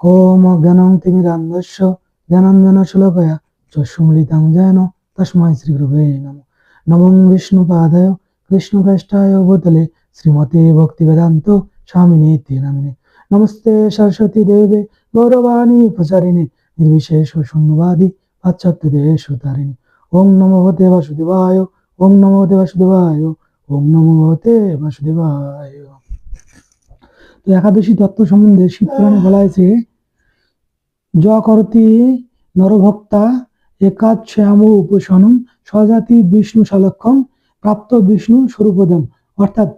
ওম অজ্ঞানং তিমিরান্ধস্য জ্ঞানাঞ্জন শ্লোকয়া চক্ষুমৃতাং যেন তস্মাই শ্রী গুরুবে নম। নমং বিষ্ণুপাদায় কৃষ্ণকেষ্টায় ভূতলে শ্রীমতে ভক্তিবেদান্ত স্বামিনে তে নামিনে নমস্তে সরস্বতী দেবে, গৌরবাণী প্রচারিণে, নির্বিশেষ শূন্যবাদী পাশ্চাত্য দেশ তারিণী ওম নমো ভগবতে বাসুদেবায় ওম নমো ভগবতে বাসুদেবায় ওম নমো ভগবতে বাসুদেবায়। তো একাদশী তত্ত্ব সম্বন্ধে শিবপুরাণে বলা হয়েছে য নরভক্তা একাচ্ছাম উপশনম স্বজাতি বিষ্ণু সালক্ষম প্রাপ্ত বিষ্ণু স্বরূপদম। অর্থাৎ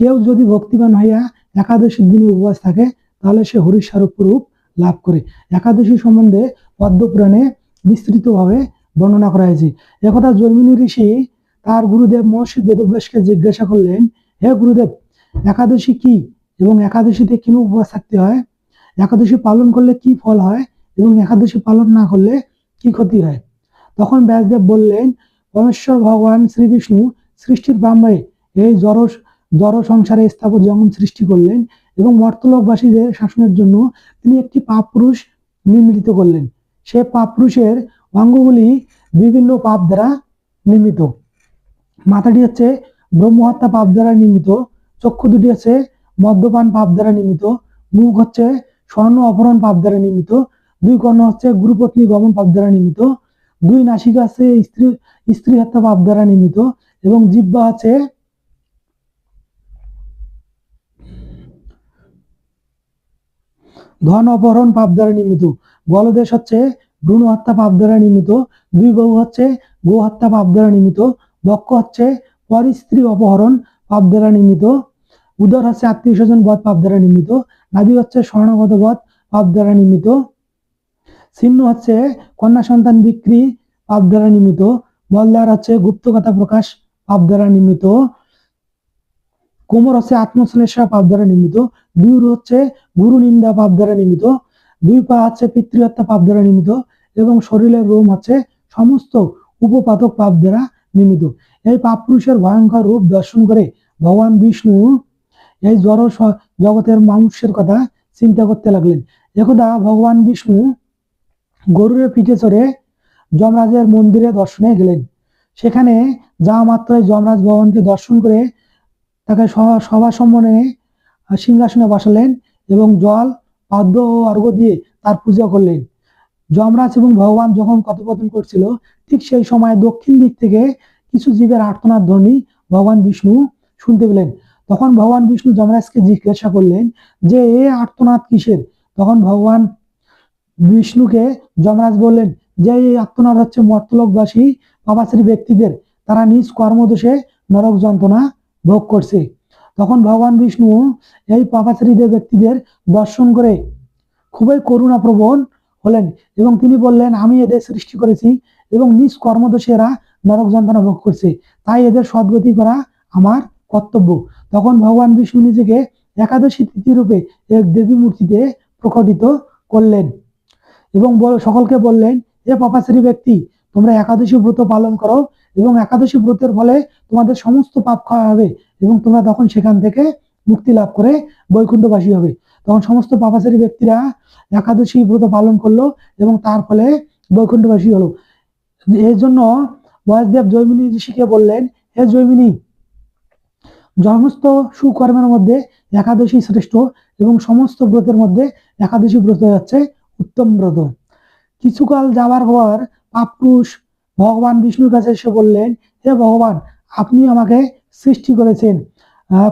কেউ যদি ভক্তিবান হইয়া একাদশীর দিনে উপবাস থাকে, তাহলে সে হরিস্বরূপ রূপ লাভ করে। একাদশী সম্বন্ধে পদ্মপুরাণে বিস্তৃতভাবে বর্ণনা করা হয়েছে। একথা জৈমিনী ঋষি তার গুরুদেব মহর্ষি বেদব্যাসকে জিজ্ঞাসা করলেন, হে গুরুদেব, একাদশী কি এবং একাদশীতে কেন উপবাস থাকতে হয়? একাদশী পালন করলে কি ফল হয়? এবং একাদশী পালন না করলে কি ক্ষতি হয়? তখন ব্যাসদেব বললেন, পরমেশ্বর ভগবান শ্রীবিষ্ণু সৃষ্টির ব্রাহ্মণে এই জড় জড় সংসারে স্থাপন যখন সৃষ্টি করলেন এবং মর্তলোকবাসীদের শাসনের জন্য তিনি একটি পাপ পুরুষ নির্মিত করলেন। সে পাপ পুরুষের অঙ্গগুলি বিভিন্ন পাপ দ্বারা নির্মিত। মাথাটি হচ্ছে ব্রহ্মহত্যা পাপ দ্বারা নির্মিত, চক্ষু দুটি হচ্ছে মদ্যপান পাপ দ্বারা নির্মিত, মুখ হচ্ছে স্বর্ণ অপহরণ পাপ দ্বারা নির্মিত দুই কর্ণ হচ্ছে গুরুপত্নী গমন পাপ দ্বারা নির্মিত, দুই নাসিকা আছে স্ত্রী স্ত্রী হত্যা পাপ দ্বারা নির্মিত, এবং জিব্বা আছে ধন অপহরণ পাপ দ্বারা নির্মিত, গলদেশ হচ্ছে ভ্রূণ হত্যা পাপ দ্বারা নির্মিত, দুই বহু হচ্ছে গো হত্যা পাপ দ্বারা নির্মিত, বক্ষ হচ্ছে পর স্ত্রী অপহরণ পাপ দ্বারা নির্মিত, উদর হচ্ছে আত্মীয় স্বজন বধ পাপ দ্বারা নির্মিত, নাভি হচ্ছে স্বর্ণগত বধ পাপ দ্বারা নির্মিত। চিহ্ন হচ্ছে কন্যা সন্তান বিক্রি পাপ দ্বারা নির্মিত বলদার হচ্ছে গুপ্ত কথা প্রকাশ পাপ দ্বারা নির্মিত কোমর হচ্ছে আত্মশ্লেষা পাপ দ্বারা নির্মিত দুই হচ্ছে গুরু নিন্দা পাপ দ্বারা নির্মিত দুই পা হচ্ছে পিতৃহত্যা পাপ দ্বারা নির্মিত এবং শরীরের রোম হচ্ছে সমস্ত উপপাতক পাপ দ্বারা নির্মিত এই পাপ পুরুষের ভয়ঙ্কর রূপ দর্শন করে ভগবান বিষ্ণু এই জড় জগতের মানুষের কথা চিন্তা করতে লাগলেন। একদা ভগবান বিষ্ণু গরুরের পিঠে চড়ে যমরাজের মন্দিরে দর্শনে গেলেন। সেখানে যা মাত্রই যমরাজ ভবনকে দর্শন করে তাকে সভা সম্মানে সিংহাসনে বসালেন এবং জল, পাদ্য ও অর্ঘ্য দিয়ে তার পূজা করলেন। যমরাজ এবং ভগবান যখন কথোপকথন করছিল, ঠিক সেই সময় দক্ষিণ দিক থেকে কিছু জীবের আর্তনাদ ধ্বনি ভগবান বিষ্ণু শুনতে পেলেন। তখন ভগবান বিষ্ণু যমরাজকে জিজ্ঞাসা করলেন যে, এ আর্তনাদ কিসের? তখন ভগবান বিষ্ণুকে যমরাজ বললেন, যে এই আত্মনাদ হচ্ছে মর্তলোকবাসী পাপাশ্রী ব্যক্তিদের। তারা নিজ কর্মদোষে নরক যন্ত্রণা ভোগ করছে। তখন ভগবান বিষ্ণু এই পাপাশ্রীদের ব্যক্তিদের দর্শন করে খুবই করুণাপ্রবণ হলেন এবং তিনি বললেন, আমি এদের সৃষ্টি করেছি এবং নিজ কর্মদোষে এরা নরক যন্ত্রণা ভোগ করছে। তাই এদের সদ্গতি করা আমার কর্তব্য। তখন ভগবান বিষ্ণু নিজেকে একাদশী তিথি রূপে এক দেবী মূর্তিতে প্রকটিত করলেন। এবং সকলকে বললেন, হে পাপাশ্রী ব্যক্তি, তোমরা একাদশী ব্রত পালন করো এবং একাদশী ব্রতের ফলে তোমাদের সমস্ত পাপ খাওয়া হবে এবং তোমরা তখন সেখান থেকে মুক্তি লাভ করে বৈকুণ্ঠবাসী হবে। তখন সমস্ত পাপাচারী ব্যক্তিরা একাদশী ব্রত পালন করল এবং তার ফলে বৈকুণ্ঠবাসী হলো। এর জন্য বয়সদেব জৈমিনী ঋষিকে বললেন, হে জৈমিনী সমস্ত সুকর্মের মধ্যে একাদশী শ্রেষ্ঠ এবং সমস্ত ব্রতের মধ্যে একাদশী ব্রত হচ্ছে উত্তম ব্রত কিছুকাল যাওয়ার পর পাপুরুষ ভগবান বিষ্ণুর কাছে এসে বললেন, হে ভগবান, আপনি আমাকে সৃষ্টি করেছেন।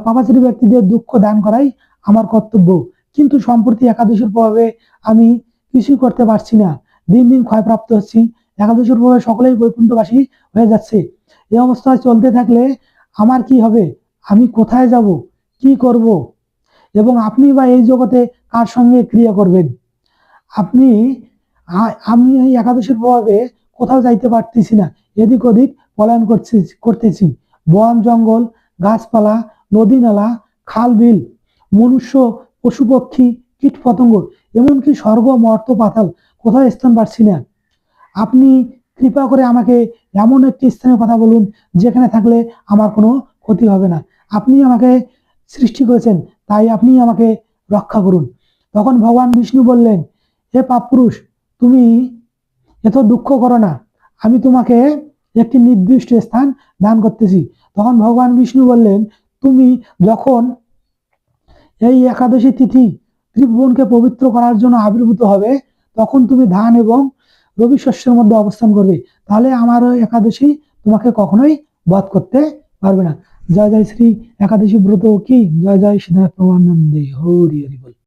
পাপাচারী ব্যক্তিদের দুঃখ দান করাই আমার কর্তব্য। কিন্তু সম্প্রতি একাদশীর প্রভাবে আমি কিছুই করতে পারছি না। দিন দিন ক্ষয়প্রাপ্ত হচ্ছি। একাদশীর প্রভাবে সকলেই বৈকুণ্ঠবাসী হয়ে যাচ্ছে। এই অবস্থায় চলতে থাকলে আমার কি হবে? আমি কোথায় যাব? কি করব? এবং আপনি বা এই জগতে কার সঙ্গে ক্রিয়া করবেন? আপনি আমি এই একাদশীর প্রভাবে কোথাও যাইতে পারতেছি না। এদিক ওদিক পলায়ন করছি, করতেছি। বন জঙ্গল, গাছপালা, নদী নালা, খাল বিল, মনুষ্য, পশু পক্ষী, কীট পতঙ্গ, এমনকি স্বর্গ, মর্ত, পাতাল কোথাও স্থান পাচ্ছি না। আপনি কৃপা করে আমাকে এমন একটি স্থানের কথা বলুন, যেখানে থাকলে আমার কোনো ক্ষতি হবে না। আপনি আমাকে সৃষ্টি করেছেন, তাই আপনি আমাকে রক্ষা করুন। তখন ভগবান বিষ্ণু বললেন হে পাপপুরুষ, তুমি এত দুঃখ করো না। আমি তোমাকে একটি নির্দিষ্ট স্থান দান করতেছি। তখন ভগবান বিষ্ণু বললেন, তুমি যখন এই একাদশী তিথি ত্রিভুবনকে পবিত্র করার জন্য আবির্ভূত হবে, তখন তুমি ধান এবং রবি শস্যের মধ্যে অবস্থান করবে। তাহলে আমার একাদশী তোমাকে কখনোই বধ করতে পারবে না। জয় জয় শ্রী একাদশী ব্রত কি? জয় জয় শ্রীনাথ প্রমানন্দে হরি হরি বল।